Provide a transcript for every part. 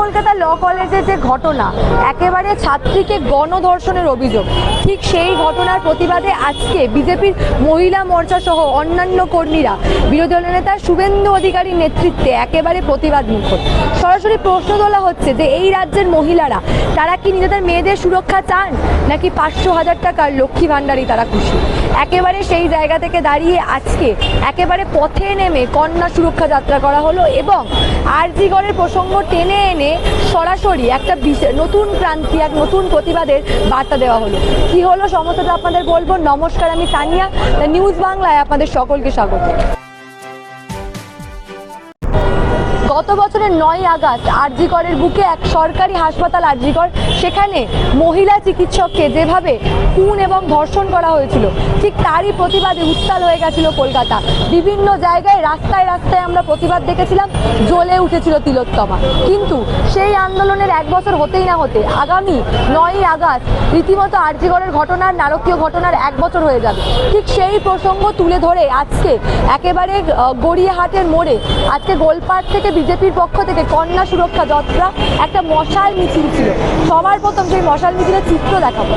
কলকাতা ল কলেজে যে ঘটনা, একেবারে ছাত্রীকে গণধর্ষণের অভিযোগ। ঠিক সেই ঘটনার প্রতিবাদে আজকে বিজেপির মহিলা মোর্চা সহ অন্যান্য কর্মীরা, বিরোধী দলের নেতা শুভেন্দু অধিকারীর নেতৃত্বে একেবারে প্রতিবাদ মুখর। সরাসরি প্রশ্ন তোলা হচ্ছে যে, এই রাজ্যের মহিলারা, তারা কি নিজেদের মেয়েদের সুরক্ষা চান? নাকি পাঁচশো হাজার টাকার লক্ষ্মী ভাণ্ডারই তারা খুশি? একেবারে সেই জায়গা থেকে দাঁড়িয়ে আজকে একেবারে পথে নেমে কন্যা সুরক্ষা যাত্রা করা হলো এবং আরজিগড়ের প্রসঙ্গ টেনে এনে সরাসরি একটা নতুন ক্রান্তি, এক নতুন প্রতিবাদের বার্তা দেওয়া হলো। কি হলো সমস্তটা আপনাদের বলব? নমস্কার, আমি তানিয়া নিউজ বাংলায় আপনাদের সকলকে স্বাগত। বছরের নয় আগস্ট আরজিকরের বুকে এক সরকারি হাসপাতাল আরজিকর। সেখানে মহিলা চিকিৎসককে যেভাবে খুন এবং ধর্ষণ করা হয়েছিল, ঠিক তারই প্রতিবাদে উত্তাল হয়ে গেছিল কলকাতা। বিভিন্ন জায়গায় রাস্তায় রাস্তায় আমরা প্রতিবাদ দেখেছিলাম, জ্বলে উঠেছিল তিলোত্তমা। কিন্তু সেই আন্দোলনের এক বছর হতেই না হতে, আগামী নয়ই আগস্ট রীতিমতো আরজিগড়ের ঘটনার, নারকীয় ঘটনার এক বছর হয়ে যাবে। ঠিক সেই প্রসঙ্গ তুলে ধরে আজকে একেবারে গড়িয়াহাটের মোড়ে, আজকে গোলপাট থেকে বিজেপির পক্ষ থেকে কন্যা সুরক্ষা যাত্রা, একটা মশাল মিছিল ছিল। সবার প্রথম সেই মশাল মিছিলের চিত্র দেখাবো।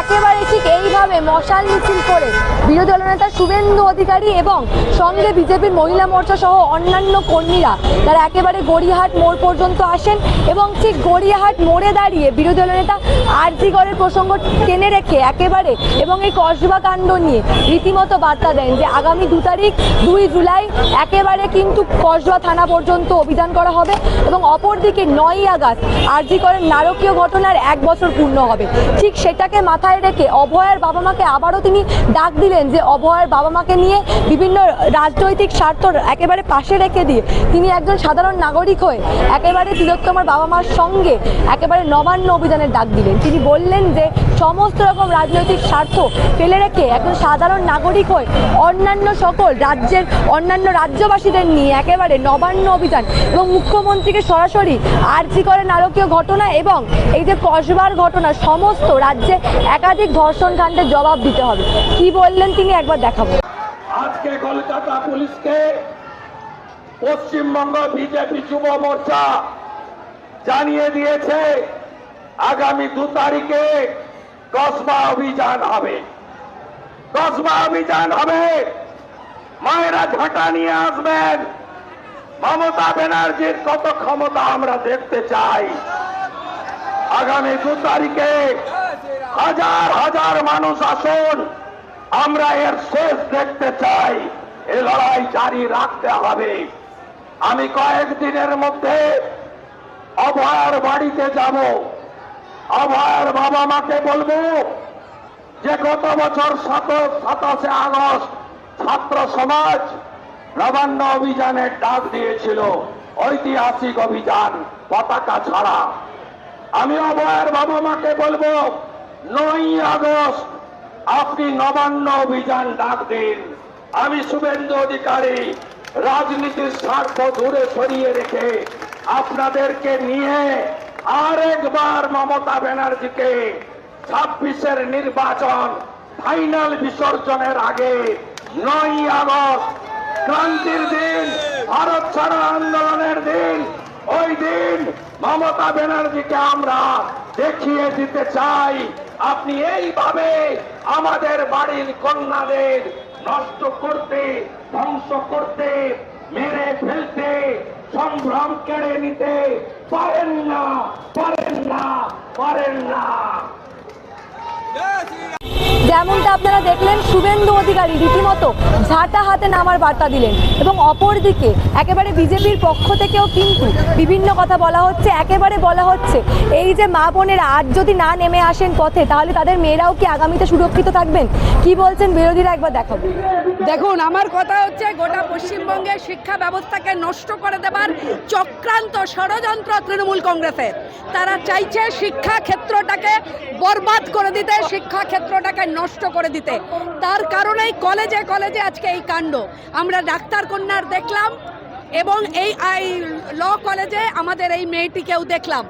একেবারে ঠিক এইভাবে মশাল মিছিল করে বিরোধী দলনেতা শুভেন্দু অধিকারী এবং সঙ্গে বিজেপির মহিলা মোর্চা সহ অন্যান্য কর্মীরা তারা একেবারে গড়িয়াহাট মোড় পর্যন্ত আসেন এবং ঠিক গড়িয়াহাট মোড়ে দাঁড়িয়ে বিরোধী দলনেতা আরজিগড়ের প্রসঙ্গ টেনে রেখে একেবারে এবং এই কসবা কাণ্ড নিয়ে রীতিমতো বার্তা দেন যে আগামী দু তারিখ, দুই জুলাই একেবারে কিন্তু কসবা থানা পর্যন্ত অভিযান করা হবে এবং অপরদিকে নয়ই আগস্ট আরজি করেন নারকীয় ঘটনার এক বছর পূর্ণ হবে। ঠিক সেটাকে মাথায় রেখে অভয়ের বাবা মাকে আবারও তিনি ডাক দিলেন যে অভয়ের বাবা মাকে নিয়ে বিভিন্ন রাজনৈতিক স্বার্থ একেবারে পাশে রেখে দিয়ে তিনি একজন সাধারণ নাগরিক হয়ে একেবারে তিলোত্তমার বাবা মার সঙ্গে একেবারে নবান্ন অভিযানের ডাক দিলেন। তিনি বললেন যে সমস্ত রকম রাজনৈতিক স্বার্থ ফেলে রেখে একজন সাধারণ নাগরিক হয়ে অন্যান্য সকল রাজ্যের, অন্যান্য রাজ্যবাসীদের নিয়ে একেবারে নবান্ন অভিযান এবং মুখ্যমন্ত্রীকে সরাসরি আর্জি করে নারকীয় ঘটনা এবং এই যে কসবার ঘটনা, সমস্ত রাজ্যে একাধিক ধর্ষণ কাণ্ডের জবাব দিতে হবে। কি বললেন তিনি একবার দেখাবো। আজকে কলকাতা পুলিশকে পশ্চিমবঙ্গ বিজেপি যুব মোর্চা জানিয়ে দিয়েছে, আগামী দু তারিখে কসবা অভিযান হবে। কসবা অভিযান হবে। মায়েরা ঝাঁটা নিয়ে আসবেন। মমতা ব্যানার্জির কত ক্ষমতা আমরা দেখতে চাই। আগামী দু তারিখে হাজার হাজার মানুষ আসুন। আমরা এর শেষ দেখতে চাই। এ লড়াই জারি রাখতে হবে। আমি কয়েকদিনের মধ্যে অভয়ার বাড়িতে যাব। অভয়ার বাবা মাকে বলব যে গত বছর সাত সাতাশে আগস্ট ছাত্র সমাজ নবান্ন অভিযানের ডাক দিয়েছিল, ঐতিহাসিক অভিযান, পতাকা ছাড়া। আমি অভয়ের বাবা মাকে বলব, নয় আগস্ট আপনি নবান্ন অভিযান ডাক দিন। আমি শুভেন্দু অধিকারী, রাজনীতির স্বার্থ দূরে সরিয়ে রেখে আপনাদেরকে নিয়ে আরেকবার মমতা ব্যানার্জিকে ছাব্বিশের নির্বাচন, ফাইনাল বিসর্জনের আগে নয় আগস্ট, ক্রান্তির দিন, ভারত ছাড়া আন্দোলনের দিন, ওই দিন মমতা ব্যানার্জিকে আমরা দেখিয়ে দিতে চাই। আপনি এইভাবে আমাদের বাড়ির কন্যাদের নষ্ট করতে, ধ্বংস করতে, মেরে ফেলতে, সম্ভ্রম কেড়ে নিতে পারেন পারেন না পারেন না। যেমনটা আপনারা দেখলেন, শুভেন্দু অধিকারী রীতিমতো ঝাঁটা হাতে নামার বার্তা দিলেন এবং অপরদিকে একেবারে বিজেপির পক্ষ থেকেও কিন্তু বিভিন্ন কথা বলা হচ্ছে। একেবারে বলা হচ্ছে, এই যে মা বোনেরা আজ যদি না নেমে আসেন পথে, তাহলে তাদের মেয়েরাও কি আগামীতে সুরক্ষিত থাকবেন? কি বলছেন বিরোধীরা? একবার দেখাবো। দেখুন, আমার কথা হচ্ছে গোটা পশ্চিমবঙ্গের শিক্ষা ব্যবস্থাকে নষ্ট করে দেবার চক্রান্ত ষড়যন্ত্র তৃণমূল কংগ্রেসের। তারা চাইছে শিক্ষা ক্ষেত্রটাকে বরবাদ করে দিতে শিক্ষা ক্ষেত্রটাকে নষ্ট করে দিতে। তার কারণেই কলেজে কলেজে আজকে এই কাণ্ড। আমরা ডাক্তার কন্যার দেখলাম এবং এই আই ল কলেজে আমাদের এই মেয়েটিকেও দেখলাম।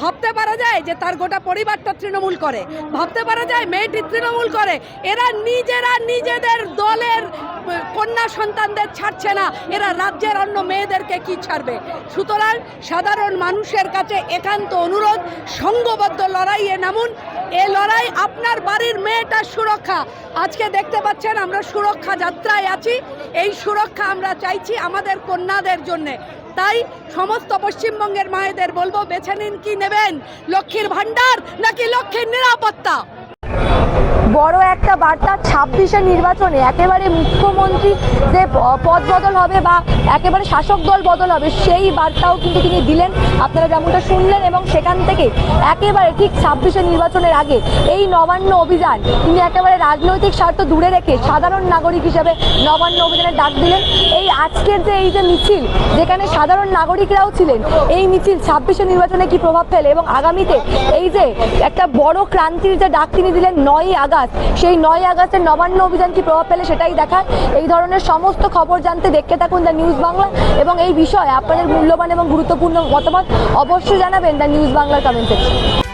ভাবতে পারা যায় যে তার গোটা পরিবারটা তৃণমূল করে। ভাবতে পারা যায় মেয়েটি তৃণমূল করে। এরা নিজেরা নিজেদের দলের কন্যা সন্তানদের ছাড়ছে না, এরা রাজ্যের অন্য মেয়েদেরকে কি ছাড়বে? সুতরাং সাধারণ মানুষের কাছে একান্ত অনুরোধ সংঘবদ্ধ লড়াইয়ে নামুন। এ লড়াই আপনার বাড়ির মেয়েটার সুরক্ষা। আজকে দেখতে পাচ্ছেন আমরা সুরক্ষা যাত্রায় আছি। এই সুরক্ষা আমরা চাইছি আমাদের কন্যাদের জন্যে। তাই সমস্ত পশ্চিমবঙ্গের মায়েদের বলব, বেছে নিন কি নেবেন? লক্ষ্মীর ভাণ্ডার নাকি লক্ষ্মীর নিরাপত্তা? বড় একটা বার্তা ছাব্বিশের নির্বাচনে একেবারে মুখ্যমন্ত্রী যে পদ বদল হবে বা একেবারে শাসক দল বদল হবে, সেই বার্তাও কিন্তু তিনি দিলেন। আপনারা যেমনটা শুনলেন এবং সেখান থেকে একেবারে ঠিক ছাব্বিশের নির্বাচনের আগে এই নবান্ন অভিযান তিনি একেবারে রাজনৈতিক স্বার্থ দূরে রেখে সাধারণ নাগরিক হিসেবে নবান্ন অভিযানের ডাক দিলেন। এই আজকের যে, এই যে মিছিল, যেখানে সাধারণ নাগরিকরাও ছিলেন, এই মিছিল ছাব্বিশের নির্বাচনে কি প্রভাব ফেলে এবং আগামীতে এই যে একটা বড় ক্রান্তির যে ডাক তিনি দিলেন, নয়ই আগস্ট সেই নয় আগস্টের নবান্ন অভিযান কি প্রভাব ফেলে সেটাই দেখার এই ধরনের সমস্ত খবর জানতে দেখতে থাকুন দ্য নিউজ বাংলা এবং এই বিষয়ে আপনাদের মূল্যবান এবং গুরুত্বপূর্ণ মতামত অবশ্যই জানাবেন দ্য নিউজ বাংলার কমেন্ট সেকশন